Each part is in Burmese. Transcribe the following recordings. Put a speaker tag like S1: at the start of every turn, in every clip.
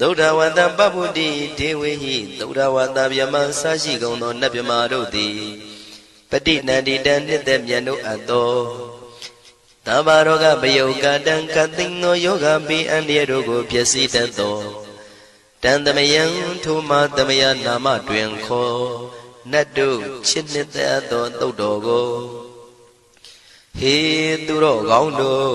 S1: ဒုဒ္ဓဝတ္တပပ္ပုတိဒေဝေဟိဒုဒ္ဓဝတ္တဗျမဆရှိကုန်သောနတ်မြမာတို့သည်ပဋိနန္တိတံနှစ်သက်မြတ်တို့အပ်သောတဘာရောဂပယုတ်ကတံကသိင်သောယောဂပိအန္တရတို့ကိုပျက်စီးတတ်သောတန်တမယံထိုမတမယနာမတွင်ခေါ်နတ်တို့ချစ်နှစ်သက်သောတုတ်တော်ကိုဟေသူတော်ကောင်းတို့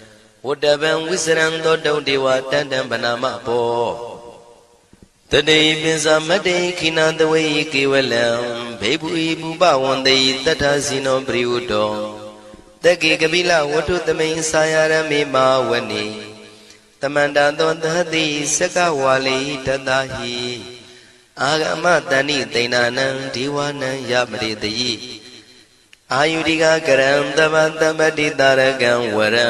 S1: ဝတ္တဗံဝိစရံသောတုံဒေဝတန်တံဗနာမဘောတတိပိစမတေခိနတဝေကေဝလံဘေဘူဤပူပဝန္တေတတ္ထစီနောပရိဝတ္တောတကေကပိလဝတ္ထုသမိန်စာယရမေမာဝနေတမန္တသောသတိစကဝါလိတတဟိအာဂမတဏိသိဏနံဒီဝနံယမရိတယိအာယုရိကကရံတမတမတိတာရကံဝရံ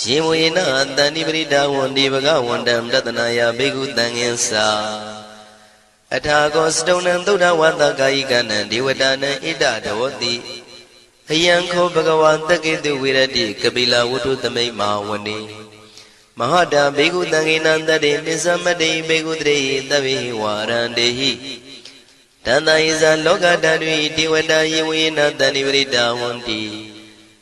S1: ရှင်ဝေနတန္တိပရိဒါဝန္ဒီဘဂဝန္တံတတနာယဘိက္ခုတံငင်္စာအထာကောစတုံနံသုဒ္ဓဝတ္တကာယိကနံဒေဝတာနံဣဒဒဝတိအယံခောဘဂဝါတက္ကေတုဝိရတိကပိလဝတ္ထုသမိတ်မာဝနေမဟာတာဘေကုတံငေနံတတေပစ္စမတေဘေကုတရေသဗ္ဗေဝါရန္တေဟိတန္တယိဇာလောကဓာတုတိဝတယေဝေနတန္တိပရိတာဝန္တိ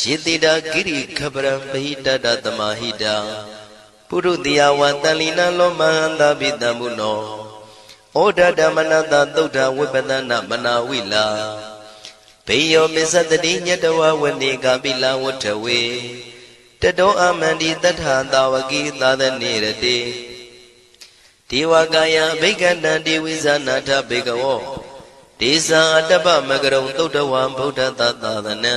S1: ယေတိတာကိရိခပရံပဟိတတသမဟိတာပုရုတိယဝတန်လီနလောမဟန္တာပိတံမုနောဩဒဓမ္မနတသုဒ္ဓဝိပဒနာမနာဝိလာဘေယောမစ္စတတိညတဝဝနေကပိလဝတ္ထဝေတတောအမန္တိတထသာဝကိသာသနေရတိဒေဝကာယဘိက္ခဏံဒေဝိဇာနာထဘေကဝောဒေဇာအတ္တပမကရုံသုဒ္ဓဝံဗုဒ္ဓတသာသနံ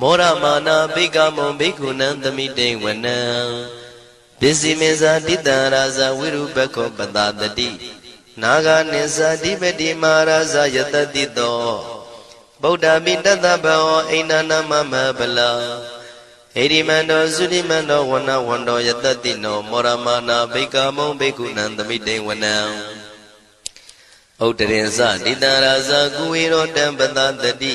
S1: မောရမာနာဘိကမောဘိက္ခုနံသမိတေဝနံပစ္စည်းမေဇာတိတံရာဇဝိရုပခောပတတတိနာဂနိဇာတိပတိမာရာဇယတတိတောဗုဒ္ဓပိတတဘောအိန္ဒနာမမဗလာဣရိမန္တောသုတိမန္တောဝနဝန္တောယတတိနောမောရမနာဘိကမောဘိက္ခုနံသမိတေဝနံဥတ္တရင်ဇတိတံရာဇကုဝေရောတံပတတတိ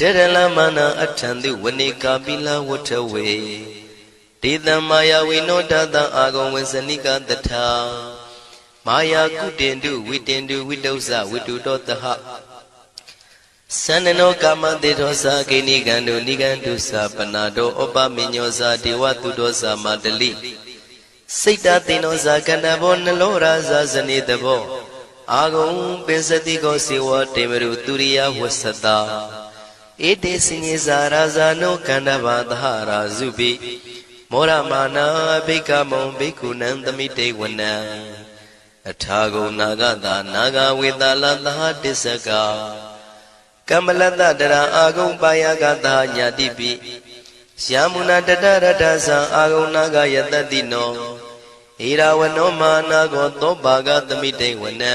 S1: တေရလမနာအထံတုဝနေကာပိလဝထဝေဒေသမာယဝိနောတတအာဂုံဝဇနိကတထာမာယာကုတင်တုဝိတင်တုဝိတုဇဝိတုတောတဟသန္နနောကာမတေသောသာဂိနိကံတုနိကံတုသာပနာတောဩပမိညောသာဒေဝတုတောသာမတလိစိတ်တသိနောသာကန္တဘောနလောရာသာဇနေတဘောအာဂုံပင်စတိကောစေဝတေမရုသူရိယဝဆတာ ဧတေစင်ညေဇာရာဇာနောကန္တဘာသဟရာဇုပိမောရမာနာဘိကမုံဘိက္ခုနံသမိတေဝနံအထာဂုံနာဂတာနာဂဝေတလသဟတစ္စကကမ္မလတတရာအာဂုံပါယကတာညာတိပိယာမုနာတတရတသံအာဂုံနာဂယတတိနောဣရာဝနောမာနာကောသောပါကသမိတေဝနံ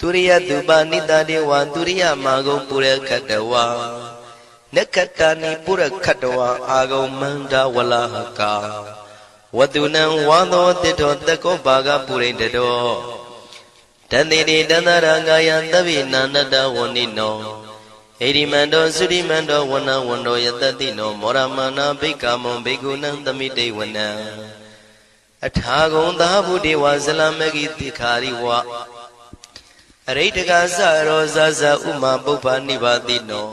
S1: သူရိယသူပါနိတတေဝသူရိယမာဂုံပုရခတဝါနက္ခတာနိပုရခတဝါအာဂုံမန္တဝလဟကာဝတုနံဝါသောတိတောတကောဘာဂပုရိတတောတန်တိတိတန္တရာကာယသဗ္ဗိနာနတဝဏိနောဣရိမန္တောသုရိမန္တောဝဏဝန္တောယတတိနောမောရမနာဘိက္ခမွန်ဘိက္ခုနံသမိတေဝနံအထာဂုံသာဘုဒေဝဇလမဂိတိခာရိဝ အရိတကသရောဇဇဥမာပုပ္ပနိဗ္ဗာတိနော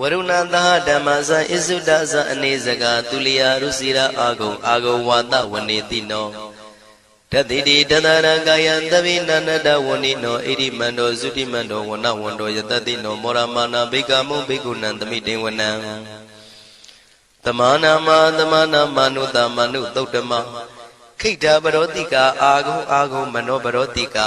S1: ဝရုဏသဟဓမ္မဇဣစုဒဇအနေစကသူလျာရုစီရာအာဂုံအာဂုံဝါဒဝနေတိနောတတိတိတတရကာယံသဗိနန္တဝဏိနောဣရိမန္တောသုတိမန္တောဝနဝန္တောယတတိနောမောရမာနာဘိကမုဘိကုဏံသမိတေဝနံတမနာမတမနာမနုတမနုသုတ်တမခိတ္တပရောတိကာအာဂုံအာဂုံမနောပရောတိကာ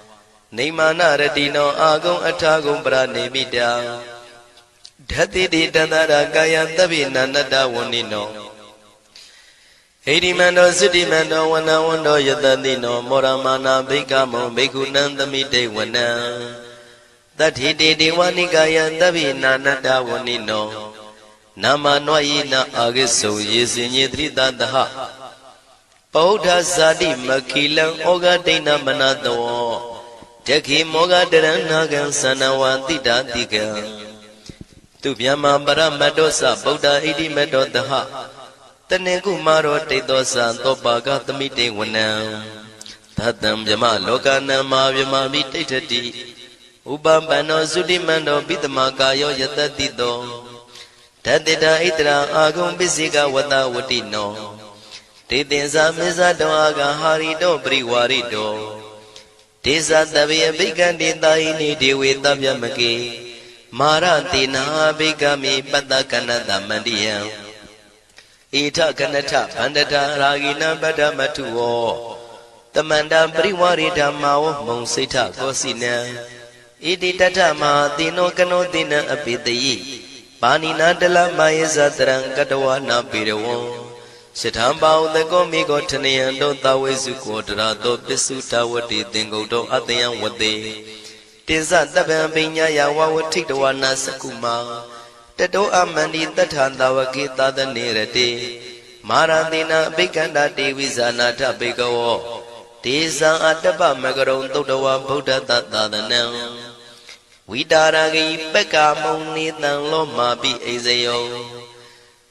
S1: နေမာနရတိနောအာဂုံအထာဂုံပရနေမိတာဓတ္တိတိတန္တရာကာယသဗ္ဗိနန္တဝဏိနောဟိရိမန္တောသုတိမန္တောဝနဝန္တောယတတိနောမောရမနာဘိက္ခမောဘိက္ခုနံသမိတေဝနံတတိတေဒေဝနိကာယသဗ္ဗိနာနတဝဏိနောနာမနွယိနအာဂိစုယေစင်ညေတိတတဟပောဓဇာတိမခိလံဩဃဒိဏမနတော တခိမောဃတရဏကံသနဝတိတာတိကံသူဗျမပရမတ္တောသဗုဒ္ဓဣတိမတ္တောတဟတနေကုမာရောတိတ်သောသံသောပါကသမိတေဝနံသတ္တံဗျမလောကနံမာဗျမမိတိဋ္ဌတိဥပပန္နောသုတိမန္တောပိတမကာယောယတတိတောဓတ္တိတာဣတရာအာဂုံပစ္စေကဝတဝတိနောဒေတင်္ဇာမေဇတောအာဂဟာရိတောပရိဝါရိတော ဒေသတဗေအဘိကံတေတာဟိနိဒေဝေတဗျမကေမာရတေနာဘိကမိပတ္တကနတမန္တိယံဣထကနထဗန္တတာရာဂိနပတ္တမထုဝောတမန္တပရိဝရိဓမ္မာဝမုံစိဋ္ဌကောစီနံဣတိတထမဟာတိနောကနောတိနံအပိတယိပါဏိနာတလမယေဇတရံကတဝနာပေရဝံ ရှထံပါဥတကောမိကောထနယံတောသဝေစုကောတရာတောပစ္စုတဝတိသင်္ကုတ်တောအတယံဝတေတင်စတပံပိညာယဝဝထိတဝနာစကုမာတတောအမန္တိတထံတဝကေသာသနေရတေမာရတိနာအဘိကန္တာတေဝိဇာနာထဘေကဝောဒေဇံအတ္တပမကရုံသုတ်တဝဗုဒ္ဓတသာသနံဝိတာရဂိပက္ကမုံနေတံလောမာပိအိဇယော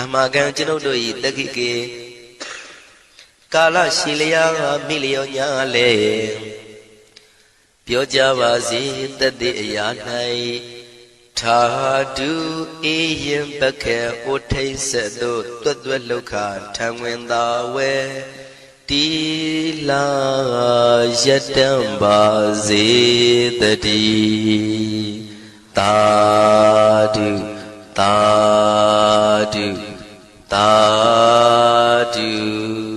S1: အမကံကျွန်ုပ်တို့၏တက္ခိကေကာလရှိလျာမိလျောညာလေပြောကြပါစေတတ်တဲ့အရာ၌ထာတုအေယံပခေဩထိတ်ဆက်သို့တွတ်တွတ်လောက်ခထံဝင်သာဝဲတီလာယတံပါစေတတိတာတု တာတု